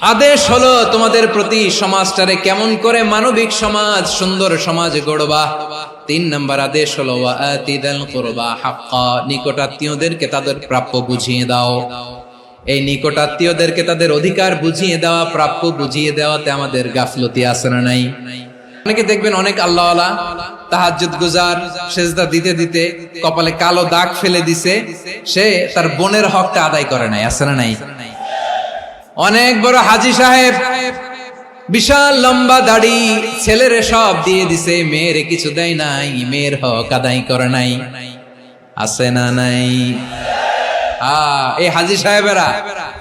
আদেশ হলো তোমাদের প্রতি সমাজটারে কেমন করে মানবিক সমাজ, সুন্দর সমাজ গড়বা। তিন নম্বর আদেশ হলো নিকটাত্মীয়দেরকে তাদের প্রাপ্য বুঝিয়ে দাও। এই নিকটাত্মীয়দেরকে তাদের অধিকার বুঝিয়ে দেওয়া, প্রাপ্য বুঝিয়ে দেওয়াতে আমাদের গাফলতি আছে না নাই? অনেকে দেখবেন অনেক আল্লাহওয়ালা তাহাজ্জুদ গুজার, সেজদা দিতে দিতে কপালে কালো দাগ ফেলে দিছে, সে তার বোনের হকটা আদায় করে নাই, আছে না নাই? অনেক বড় হাজি সাহেব। বিশাল লম্বা দাড়ি ছেলেরে সব দিয়ে দিছে, মেয়েরে কিছু দেয় নাই, মেয়ের হক আদায় করে নাই। আছে না নাই? এই হাজি সাহেবেরা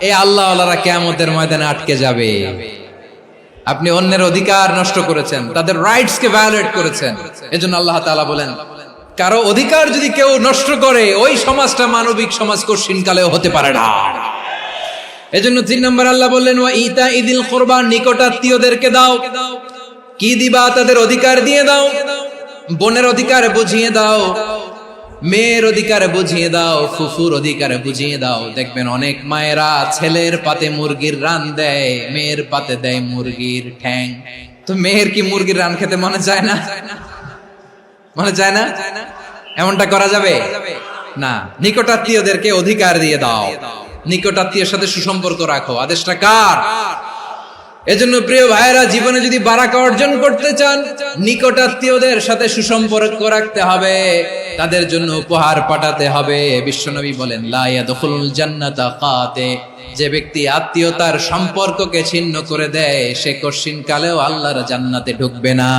এই আল্লাহ কেমতের ময়দানে আটকে যাবে। আপনি অন্যের অধিকার নষ্ট করেছেন, তাদের রাইটস কে ভায়োলেট করেছেন। এজন্য আল্লাহ তাআলা বলেন, কারও অধিকার যদি কেউ নষ্ট করে, ওই সমাজটা মানবিক সমাজ কঠিন কালেও হতে পারে না। এজন্য তিন নম্বর আল্লাহ বললেন, ওয়া ইতা ইদিল কোরবান নিকটাত্মীয়দেরকে দাও। কি দিবা? তাদের অধিকার দিয়ে দাও। বোনের অধিকার বুঝিয়ে দাও। মেয়ের অধিকার বুঝিয়ে দাও। ফুফুর অধিকার বুঝিয়ে দাও। দেখবেন অনেক মায়েরা ছেলের পাতে মুরগির রান দেয়, মেয়ের পাতে দেয় মুরগির ঠ্যাং। তো মেয়ের কি মুরগির রান খেতে মনে চায় না? মনে চায় না? এমনটা করা যাবে? না। নিকটাত্মীয়দেরকে অধিকার দিয়ে দাও। নিকটাত্মীয়ের সাথে সুসম্পর্ক রাখো। আদেশটা কার? এজন্য প্রিয় ভাইয়েরা, জীবনে যদি বারাকা অর্জন করতে চান নিকটাত্মীয়দের সাথে সুসম্পর্ক রাখতে হবে। তাদের জন্য উপহার পাঠাতে হবে। বিশ্বনবী বলেন জান্নাতা কাতে। যে ব্যক্তি আত্মীয়তার সম্পর্ককে ছিন্ন করে দেয়, সে কশিন কালেও আল্লাহর জান্নাতে ঢুকবে না।